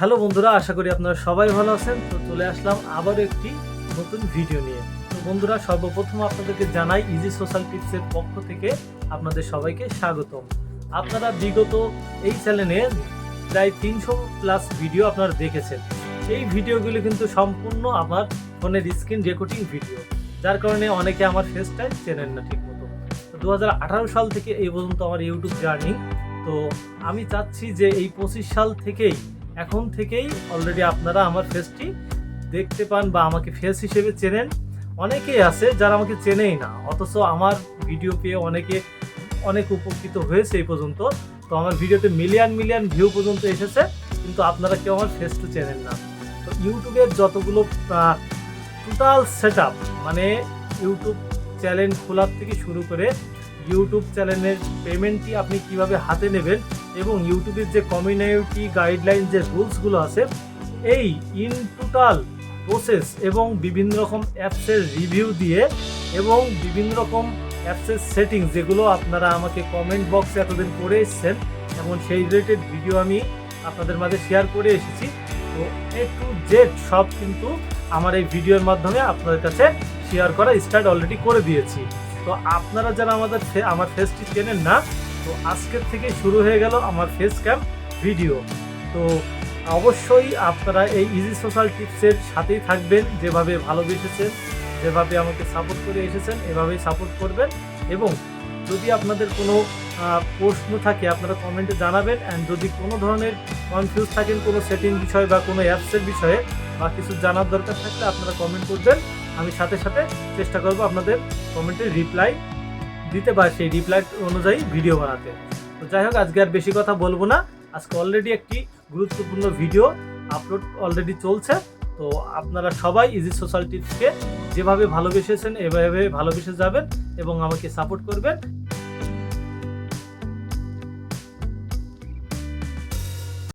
Hello বন্ধুরা, আশা করি আপনারা সবাই ভালো আছেন। তো চলে আসলাম আবারও একটি নতুন ভিডিও নিয়ে। তো বন্ধুরা, সর্বপ্রথম আপনাদেরকে জানাই ইজি সোশ্যাল টিপসের পক্ষ থেকে আপনাদের সবাইকে স্বাগতম। আপনারা বিগত এই চ্যানেলে প্রায় তিনশো প্লাস ভিডিও আপনারা দেখেছেন। এই ভিডিওগুলো কিন্তু সম্পূর্ণ আমার ফোনের স্ক্রিন রেকর্ডিং ভিডিও যার কারণে অনেকে আমার ফেসটাই চেনেন না ঠিক মতো দু সাল থেকে এই পর্যন্ত আমার ইউটিউব জার্নি তো আমি চাচ্ছি যে এই পঁচিশ সাল থেকেই এখন থেকেই অলরেডি আপনারা আমার ফেসটি দেখতে পান বা আমাকে ফেস হিসেবে চেনেন। অনেকেই আছে যারা আমাকে চেনেই না, অথচ আমার ভিডিও পেয়ে অনেকে অনেক উপকৃত হয়েছে এই পর্যন্ত। তো আমার ভিডিওতে মিলিয়ন মিলিয়ন ভিউ পর্যন্ত এসেছে, কিন্তু আপনারা কেউ আমার ফেসটা চেনেন না। তো ইউটিউবের যতগুলো টোটাল সেট মানে ইউটিউব চ্যানেল খোলার থেকে শুরু করে ইউটিউব চ্যানেলের পেমেন্টটি আপনি কীভাবে হাতে নেবেন এবং ইউটিউবের যে কমিউনিটি গাইডলাইন যে রুলসগুলো আছে, এই ইন টোটাল প্রসেস এবং বিভিন্ন রকম অ্যাপসের রিভিউ দিয়ে এবং বিভিন্ন রকম অ্যাপসের সেটিং যেগুলো আপনারা আমাকে কমেন্ট বক্সে এতদিন করে এসছেন এবং সেই রিলেটেড ভিডিও আমি আপনাদের মাঝে শেয়ার করে এসেছি। তো এ টু জেড সব কিন্তু আমার এই ভিডিওর মাধ্যমে আপনাদের কাছে শেয়ার করা স্টার্ট অলরেডি করে দিয়েছি। তো আপনারা যারা আমাদের আমার ফেসটি চেনেন না তো আজকের থেকে শুরু হয়ে গেল আমার ফেস ক্যাম্প ভিডিও তো অবশ্যই আপনারা এই ইজি সোশ্যাল টিপসের সাথেই থাকবেন, যেভাবে ভালোবেসেছেন, যেভাবে আমাকে সাপোর্ট করে এসেছেন, এভাবেই সাপোর্ট করবেন। এবং যদি আপনাদের কোনো প্রশ্ন থাকে, আপনারা কমেন্টে জানাবেন। অ্যান্ড যদি কোনো ধরনের কনফিউজ থাকেন, কোনো সেটিং বিষয়ে বা কোনো অ্যাপসের বিষয়ে বা কিছু জানার দরকার থাকলে আপনারা কমেন্ট করবেন। আমি সাথে সাথে চেষ্টা করব আপনাদের কমেন্টের রিপ্লাই দিতে পারে সেই রিপ্লাই অনুযায়ী ভিডিও বানাতে। তো যাই হোক, আজকে আর বেশি কথা বলব না। আজকে অলরেডি একটি গুরুত্বপূর্ণ ভিডিও আপলোড অলরেডি চলছে। তো আপনারা সবাই ইজি থেকে যেভাবে ভালোবেসেছেন, এভাবে ভালোবেসে যাবেন এবং আমাকে সাপোর্ট করবেন।